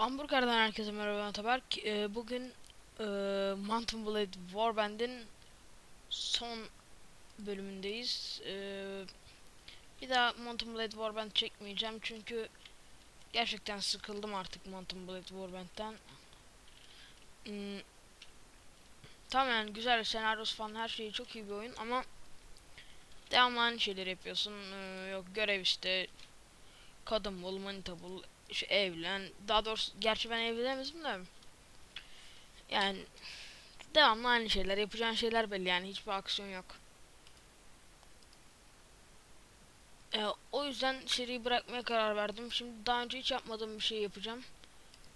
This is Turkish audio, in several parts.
Hamburger'den herkese merhaba ben Taberk. Ee, bugün e, Mountain Blade Warband'in son bölümündeyiz. Ee, bir daha Mountain Blade Warband çekmeyeceğim çünkü gerçekten sıkıldım artık Mountain Blade Warband'den. Hmm, tamam güzel senaryosu falan her şeyi çok iyi bir oyun ama devamlı aynı şeyleri yapıyorsun. Ee, yok görev işte kadın bul, manita bul, şu evlen. Daha doğrusu gerçi ben evlenemezdim de. Yani devamlı aynı şeyler. Yapacağın şeyler belli yani. Hiçbir aksiyon yok. Ee, o yüzden seriyi bırakmaya karar verdim. Şimdi daha önce hiç yapmadığım bir şey yapacağım.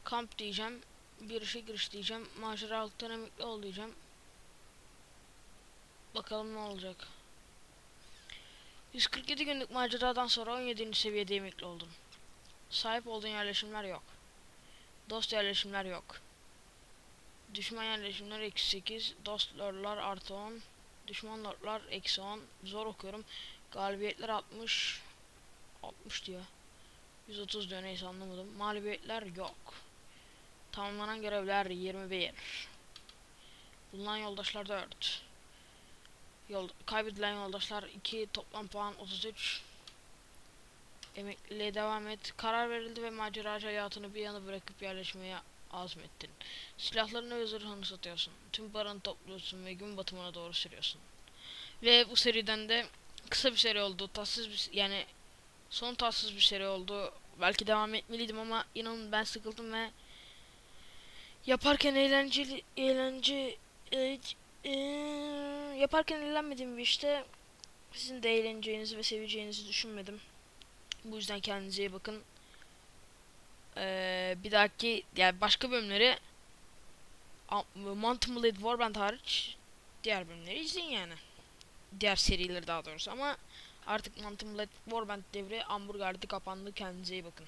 Kamp diyeceğim. Bir işe giriş diyeceğim. Maceralıktan emekli ol diyeceğim. Bakalım ne olacak. 147 günlük maceradan sonra 17. seviyede emekli oldum. Sahip olduğun yerleşimler yok. Dost yerleşimler yok. Düşman yerleşimler eksi 8. Dost lordlar artı 10. Düşman lordlar eksi 10. Zor okuyorum. Galibiyetler 60. 60 diyor. 130 diyor neyse anlamadım. Mağlubiyetler yok. Tamamlanan görevler 21. Bulunan yoldaşlar 4. Yol, kaybedilen yoldaşlar 2. Toplam puan 33. Emekliliğe devam et. Karar verildi ve maceracı hayatını bir yana bırakıp yerleşmeye azmettin. Silahlarını ve zırhını satıyorsun. Tüm paranı topluyorsun ve gün batımına doğru sürüyorsun. Ve bu seriden de kısa bir seri oldu. Tatsız bir yani son tatsız bir seri oldu. Belki devam etmeliydim ama inanın ben sıkıldım ve yaparken eğlenceli eğlence e, e, yaparken eğlenmediğim bir işte sizin de eğleneceğinizi ve seveceğinizi düşünmedim. Bu yüzden kendinize iyi bakın. Ee, bir dahaki yani başka bölümleri Mountain Blade Warband hariç diğer bölümleri izleyin yani. Diğer serileri daha doğrusu ama artık Mountain Blade Warband devri hamburgerde kapandı. Kendinize iyi bakın.